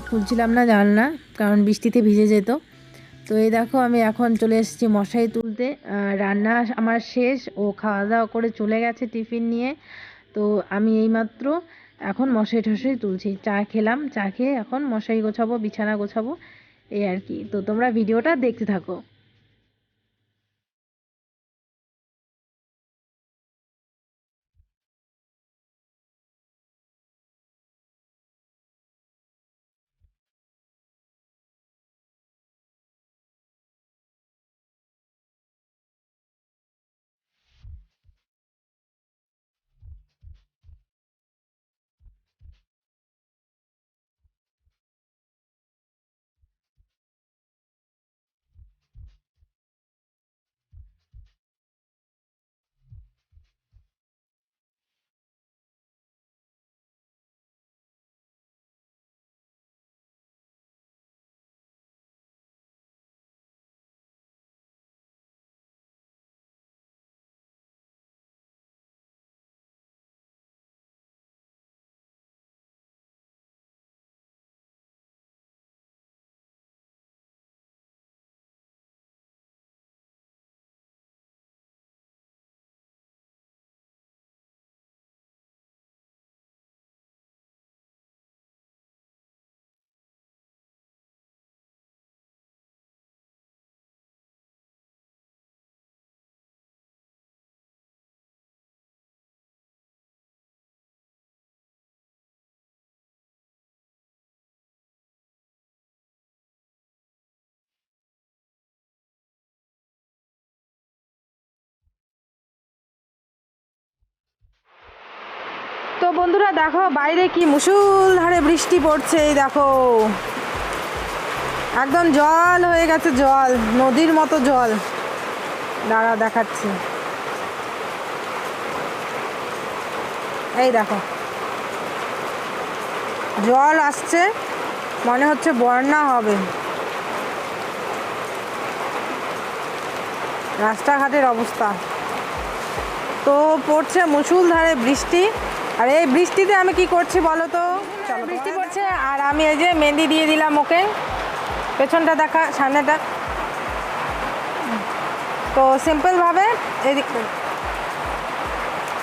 খুলছিলাম না জানলা, কারণ বৃষ্টিতে ভিজে যেত। তো এই দেখো, আমি এখন চলে এসেছি মশাই তুলতে। রান্না আমার শেষ, ও খাওয়া দাওয়া করে চলে গেছে টিফিন নিয়ে। তো আমি এইমাত্র এখন মশাই টশারি তুলছি। চা খেলাম, চা খেয়ে এখন মশাই গোছাবো, বিছানা গোছাবো, এই আর কি। তো তোমরা ভিডিওটা দেখতে থাকো। তো বন্ধুরা দেখো, বাইরে কি মুসুলধারে বৃষ্টি পড়ছে, এই দেখো। একদম জল হয়ে গেছে, জল, নদীর মতো জল। দাঁড়া দেখাচ্ছি। এই দেখো। জল আসছে, মনে হচ্ছে বন্যা হবে। রাস্তাঘাটের অবস্থা। তো পড়ছে মুসুলধারে বৃষ্টি। আর এই বৃষ্টিতে আমি কি করছি বলো তো? বৃষ্টি পড়ছে আর আমি এই যে মেহেন্দি দিয়ে দিলাম ওকে। পেছনটা দেখা সামনেটা। তো সিম্পলভাবে এদিক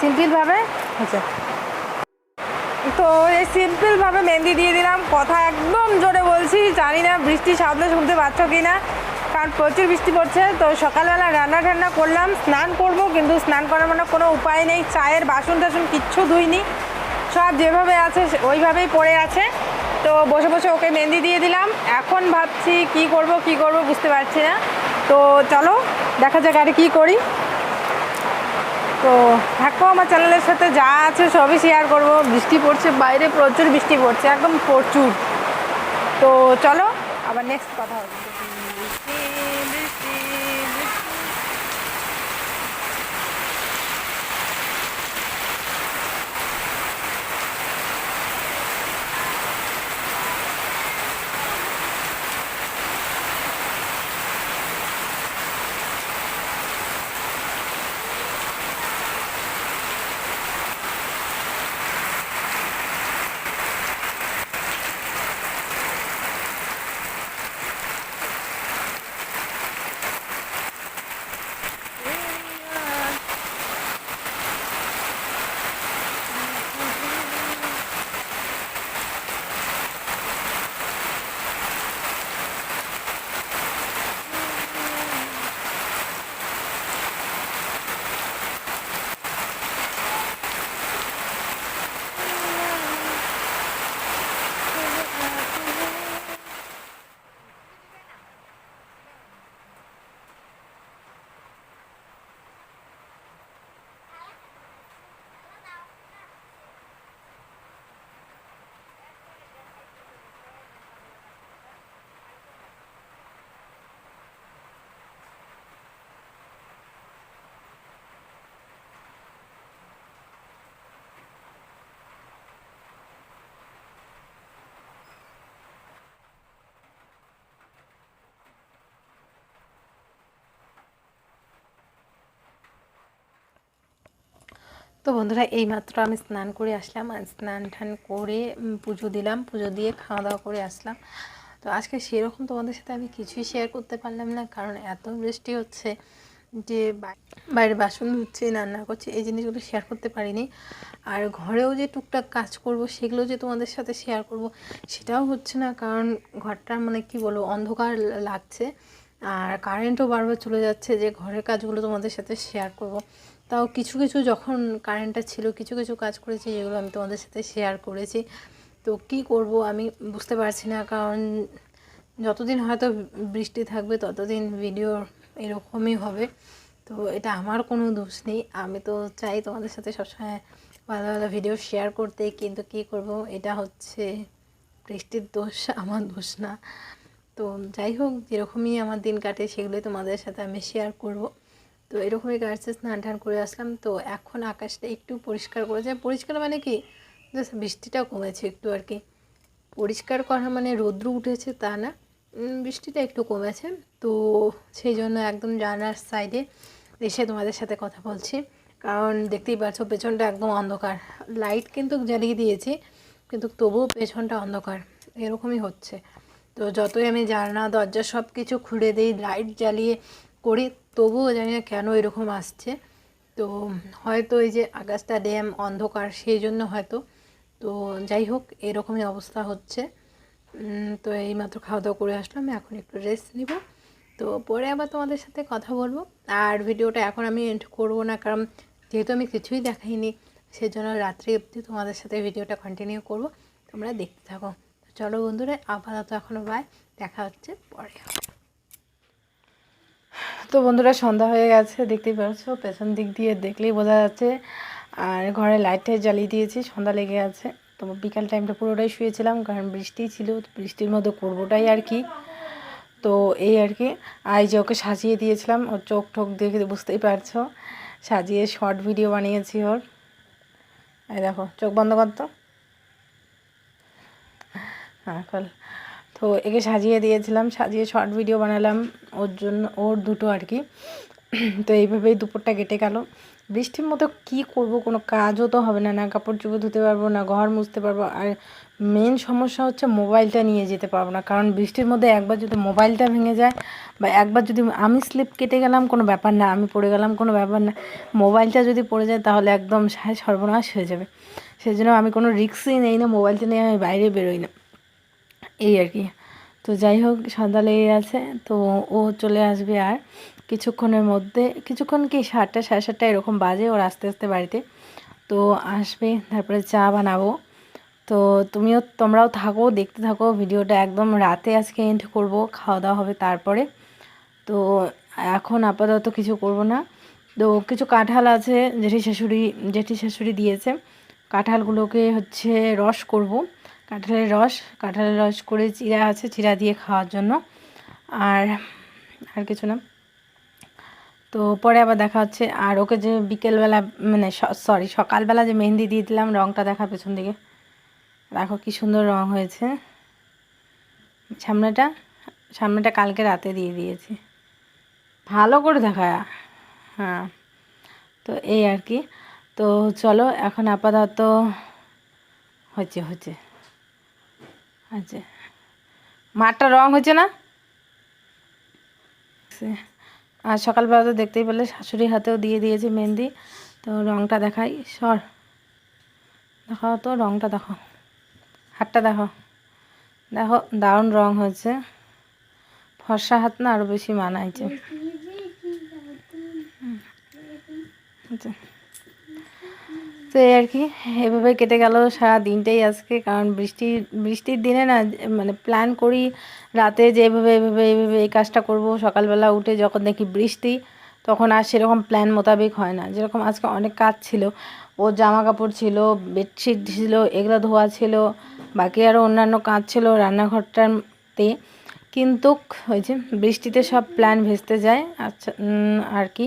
সিম্পলভাবে আচ্ছা তো এই সিম্পলভাবে মেহেন্দি দিয়ে দিলাম। কথা একদম জোরে বলছি জানি না বৃষ্টি শব্দ শুনতে পাচ্ছ কি না কারণ প্রচুর বৃষ্টি পড়ছে, তো সকালবেলা রান্না টান্না করলাম, স্নান করব, কিন্তু স্নান করার মানে কোনো উপায় নেই, চায়ের বাসন টাসন কিচ্ছু ধুইনি, সব যেভাবে আছে ওইভাবেই পড়ে আছে। তো বসে বসে ওকে মেহেন্দি দিয়ে দিলাম, এখন ভাবছি কি করব কি করব বুঝতে পারছি না। তো চলো, দেখা যাক আরে কী করি। তো থাকো, আমার চ্যানেলের সাথে যা আছে সবই শেয়ার করব। বৃষ্টি পড়ছে, বাইরে প্রচুর বৃষ্টি পড়ছে, একদম প্রচুর। তো চলো, আবার নেক্সট কথা হবে। তো বন্ধুরা, এইমাত্র আমি স্নান করে আসলাম আর স্নান টান করে পুজো দিলাম। পুজো দিয়ে খাওয়া দাওয়া করে আসলাম। তো আজকে সেরকম তোমাদের সাথে আমি কিছুই শেয়ার করতে পারলাম না, কারণ এত বৃষ্টি হচ্ছে যে বাইরে বাসন ধুচ্ছি, রান্না করছি, এই জিনিসগুলো শেয়ার করতে পারিনি। আর ঘরেও যে টুকটাক কাজ করব, সেগুলো যে তোমাদের সাথে শেয়ার করব, সেটাও হচ্ছে না, কারণ ঘরটা মানে কি বলব, অন্ধকার লাগছে। আর কারেন্টও বারবার চলে যাচ্ছে যে ঘরের কাজগুলো তোমাদের সাথে শেয়ার করব। তাও কিছু কিছু যখন কারেন্টটা ছিল, কিছু কিছু কাজ করেছি যেগুলো আমি তোমাদের সাথে শেয়ার করেছি। তো কি করব আমি বুঝতে পারছি না, কারণ যতদিন হয়তো বৃষ্টি থাকবে ততদিন ভিডিও এরকমই হবে। তো এটা আমার কোনো দোষ নেই। আমি তো চাই তোমাদের সাথে সবসময় ভালো ভালো ভিডিও শেয়ার করতে, কিন্তু কি করব? এটা হচ্ছে বৃষ্টির দোষ, আমার দোষ না। তো যাই হোক, যেরকমই আমার দিন কাটে সেগুলোই তোমাদের সাথে আমি শেয়ার করব। তো এরকমই কাটছে স্নান টান করে আসলাম। তো এখন আকাশটা একটু পরিষ্কার করেছে। পরিষ্কার মানে কি? জাস্ট বৃষ্টিটা কমেছে একটু আর কি। পরিষ্কার করা মানে রৌদ্র উঠেছে তা না। বৃষ্টিটা একটু কমেছে। তো সেই জন্য একদম জানার সাইডে এসে তোমাদের সাথে কথা বলছি। কারণ দেখতেই পাচ্ছ পেছনটা একদম অন্ধকার। লাইট কিন্তু জ্বালিয়ে দিয়েছি, কিন্তু তবুও পেছনটা অন্ধকার। এরকমই হচ্ছে। তো যতই আমি জানলা, দরজা সব কিছু খুলে দিই, লাইট জ্বালিয়ে করি, তবুও জানি না কেন এরকম আসছে। তো হয়তো এই যে আকাশটা ড্যাম, অন্ধকার, সেই জন্য হয়তো। তো যাই হোক, এরকমই অবস্থা হচ্ছে। তো এইমাত্র খাওয়া দাওয়া করে আসলাম, এখন একটু রেস্ট নিব। তো পরে আবার তোমাদের সাথে কথা বলব। আর ভিডিওটা এখন আমি এন্ড করব না, কারণ যেহেতু আমি কিছুই দেখাইনি, সেজন্য রাত্রি অবধি তোমাদের সাথে ভিডিওটা কন্টিনিউ করব। তোমরা দেখতে থাকো। চলো বন্ধুরা, আপাতত এখনও বাই দেখা হচ্ছে পরে। তো বন্ধুরা, সন্ধ্যা হয়ে গেছে, দেখতেই পাচ্ছ, পেছন দিক দিয়ে দেখলেই বোঝা যাচ্ছে। আর ঘরে লাইট টাইট জ্বালিয়ে দিয়েছি, সন্ধ্যা লেগে আছে। তো বিকাল টাইমটা পুরোটাই শুয়েছিলাম, কারণ বৃষ্টি ছিল বৃষ্টির মধ্যে করবোটাই আর কি। তো এই আর কি, আই যে ওকে সাজিয়ে দিয়েছিলাম, ওর চোখ টোক দেখে বুঝতেই পারছ, সাজিয়ে শর্ট ভিডিও বানিয়েছি ওর। এই দেখো, চোখ বন্ধ করতো হ্যাঁ তো একে সাজিয়ে দিয়েছিলাম, সাজিয়ে শর্ট ভিডিও বানালাম ওর জন্য, ওর দুটো আর কি। তো এইভাবেই দুপুরটা কেটে গেল। বৃষ্টির মতো কি করব, কোনো কাজও তো হবে না না কাপড় চোপড় ধুতে পারব, না ঘর মুছতে পারব। আর মেন সমস্যা হচ্ছে মোবাইলটা নিয়ে যেতে পারব না, কারণ বৃষ্টির মধ্যে একবার যদি মোবাইলটা ভেঙে যায় বা একবার যদি আমি স্লিপ কেটে গেলাম, কোনো ব্যাপার না, আমি পড়ে গেলাম, কোনো ব্যাপার না, মোবাইলটা যদি পড়ে যায় তাহলে একদম সর্বনাশ হয়ে যাবে। সেই জন্য আমি কোনো রিস্কই নেই না, মোবাইলটা নিয়ে আমি বাইরে বেরোই না। এই আর কি। তো যাই হোক, সন্ধ্যা লেগে গেছে, তো ও চলে আসবে আর কিছুক্ষণের মধ্যে, কিছুক্ষণ কি সাতটা, সাড়ে সাতটা এরকম বাজে ওর আস্তে আস্তে বাড়িতে। তো আসবে, তারপরে চা বানাবো। তো তুমিও, তোমরাও থাকো, দেখতে থাকো, ভিডিওটা একদম রাতে আজকে এন্ড করব, খাওয়া দাওয়া হবে তারপরে। তো এখন আপাতত কিছু করব না। তো কিছু কাঁঠাল আছে, জেঠি শাশুড়ি জেঠি শাশুড়ি দিয়েছে। কাঁঠালগুলোকে হচ্ছে রস করব। কাঁঠালের রস কাঁঠালের রস করে চিরা আছে, চিরা দিয়ে খাওয়ার জন্য। আর আর কিছু না। তো পরে আবার দেখা হচ্ছে, আর ওকে যে বিকেলবেলা মানে সরি সকালবেলা যে মেহেন্দি দিয়ে দিলাম রঙটা দেখা পেছন দিকে। দেখো কি সুন্দর রং হয়েছে। সামনেটা সামনেটা কালকে রাতে দিয়ে দিয়েছি। ভালো করে দেখা। হ্যাঁ তো এই আর কি। তো চলো, এখন আপাতত হচ্ছে হচ্ছে। আচ্ছা। মাঠটা রং হচ্ছে না? আর সকালবেলা তো দেখতেই পেলে শাশুড়ি হাতেও দিয়ে দিয়েছে মেহেন্দি। তো রংটা দেখাই, সর। দেখাও তো, রংটা দেখো হাতটা দেখো দেখো, দারুণ রং হয়েছে। ফর্সা হাত না আরও বেশি মানাইছে। আচ্ছা। তো এই আর কি, এভাবে কেটে গেল সারা দিনটাই আজকে। কারণ বৃষ্টি, বৃষ্টির দিনে না মানে প্ল্যান করি রাতে যে এভাবে এভাবে এইভাবে এই কাজটা করব। সকালবেলা উঠে যখন দেখি বৃষ্টি, তখন আর সেরকম প্ল্যান মোতাবেক হয় না। যেরকম আজকে অনেক কাজ ছিল। ও জামা কাপড় ছিল, বেডশিট ছিল, এগুলো ধোয়া ছিল, বাকি আরও অন্যান্য কাজ ছিল রান্নাঘরটাতে। কিন্তু ওই যে বৃষ্টিতে সব প্ল্যান ভেস্তে যায়। আচ্ছা আর কি।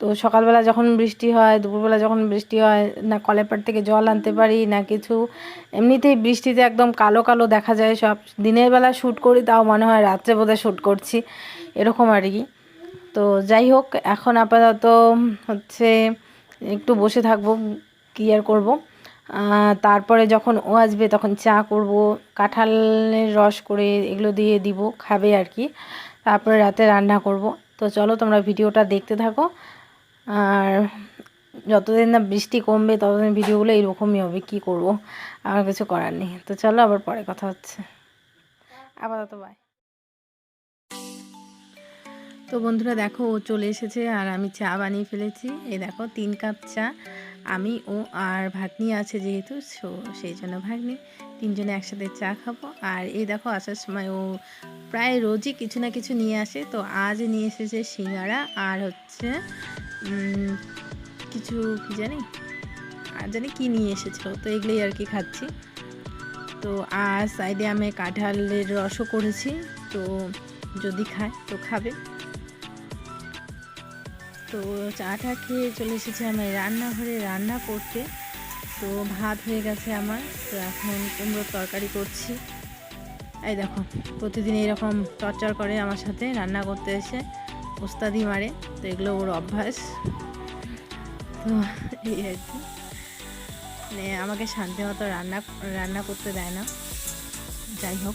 তো সকালবেলা যখন বৃষ্টি হয়, দুপুরবেলা যখন বৃষ্টি হয়, না কলের পাড় থেকে জল আনতে পারি, না কিছু, এমনিতেই বৃষ্টিতে একদম কালো কালো দেখা যায় সব। দিনের বেলা শ্যুট করি, তাও মনে হয় রাত্রে বোধহয় শ্যুট করছি, এরকম আর কি। তো যাই হোক, এখন আপাতত হচ্ছে একটু বসে থাকব, কি আর করব। তারপরে যখন ও আসবে, তখন চা করব, কাঁঠালের রস করে এগুলো দিয়ে দিব, খাবে আর কি। তারপরে রাতে রান্না করব। তো চলো তোমরা ভিডিওটা দেখতে থাকো। আর যতদিন না বৃষ্টি কমবে, ততদিন ভিডিওগুলো এরকমই হবে, কি করব? আমার কিছু করার নেই। তো চলো, আবার পরে কথা হচ্ছে। আপাতত বাই তো বন্ধুরা, দেখো, ও চলে এসেছে আর আমি চা বানিয়ে ফেলেছি। এই দেখো, তিন কাপ চা। আমি, ও আর ভাগ্নি আছে যেহেতু, সো সেই জন্য ভাগ্নি। তিনজনে একসাথে চা খাব। আর এই দেখো, আসার সময় ও প্রায় রোজই কিছু না কিছু নিয়ে আসে। তো আজ নিয়ে এসেছে সিঙ্গারা আর হচ্ছে কিছু কি জানি? আর জানি কি নিয়ে এসেছিল, তো এগুলোই আর কি খাচ্ছি। তো আর সাইডে আমি কাঁঠালের রসও করেছি, তো যদি খায় তো খাবে। তো চাটা খেয়ে চলে এসেছে আমি রান্নাঘরে, রান্না করতে। তো ভাত হয়ে গেছে আমার, তো এখন কুমড়োর তরকারি করছি। এই দেখো, প্রতিদিন এরকম টর্চার করে আমার সাথে রান্না করতে এসে। ওস্তাদি মারে, তো এগুলো ওর অভ্যাস। তো এই আর কি। মানে আমাকে শান্তি মতো রান্না রান্না করতে দেয় না। যাই হোক।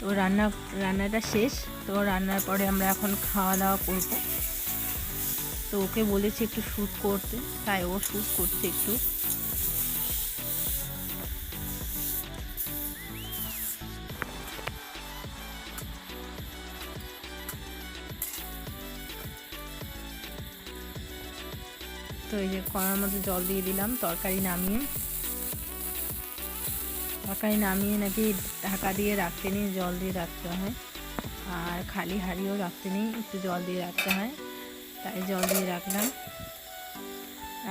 তো রান্না, রান্নাটা শেষ। তো রান্নার পরে আমরা এখন খাওয়া দাওয়া করব। তো ওকে বলেছি একটু শ্যুট করতে, তাই ও শ্যুট করছে একটু। তো এই যে কড়ার মধ্যে জল দিয়ে দিলাম, তরকারি নামিয়ে। তরকারি নামিয়ে নাকি ঢাকা দিয়ে রাখতে নেই, জল দিয়ে রাখতে হয়। আর খালি হাঁড়িও রাখতে নেই, একটু জল দিয়ে রাখতে হয়। তাই জল দিয়ে রাখলাম।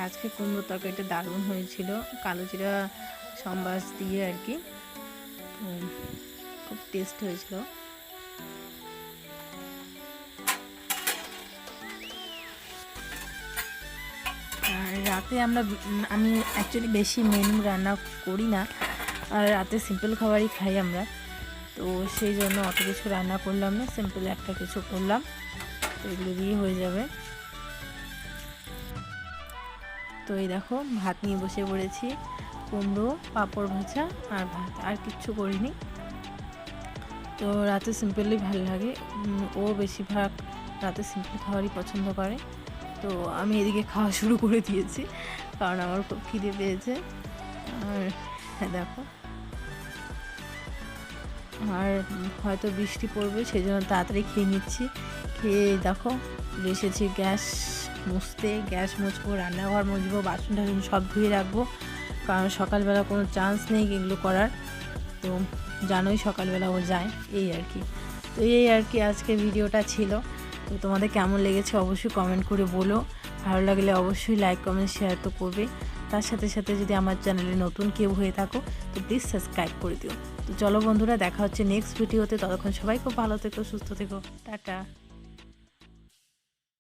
আজকে কুমড়ো তরকারিটা দারুণ হয়েছিল, কালো জিরা সম্বাস দিয়ে আর কি। খুব টেস্ট হয়েছিল। রাতে আমরা আমি অ্যাকচুয়ালি বেশি মেনু রান্না করি না। আর রাতে সিম্পল খাবারই খাই আমরা। তো সেই জন্য অত কিছু রান্না করলাম না সিম্পল একটা কিছু করলাম। তো এগুলো দিয়ে হয়ে যাবে। তো এই দেখো, ভাত নিয়ে বসে পড়েছি। কুমড়ো, পাঁপড় ভাজা আর ভাত, আর কিচ্ছু করিনি। তো রাতে সিম্পলি ভালো লাগে। ও বেশিরভাগ রাতে সিম্পল খাবারই পছন্দ করে। তো আমি এদিকে খাওয়া শুরু করে দিয়েছি, কারণ আমার খুব খিদে পেয়েছে। আর হ্যাঁ দেখো। আর হয়তো বৃষ্টি পড়বে সেই জন্য তাড়াতাড়ি খেয়ে নিচ্ছি। খেয়ে দেখো, এসেছি গ্যাস মুছতে, গ্যাস মুছবো, রান্নাঘর মুছবো, বাসন টাসন সব ধুয়ে রাখব, কারণ সকালবেলা কোনো চান্স নেই এগুলো করার। তো জানোই সকালবেলা ও যায়, এই আর কি। তো এই আর কি আজকে ভিডিওটা ছিল। তো তোমাদের কেমন লেগেছে অবশ্যই কমেন্ট করে বলো। ভালো লাগলে অবশ্যই লাইক কমেন্ট শেয়ার তো করবে। তার সাথে সাথে যদি আমার চ্যানেলে নতুন কেউ হয়ে থাকো, তো প্লিজ সাবস্ক্রাইব করে দিও। তো চলো বন্ধুরা, দেখা হচ্ছে নেক্সট ভিডিওতে ততক্ষণ সবাই খুব ভালো থেকো, সুস্থ থেকো। টাটা।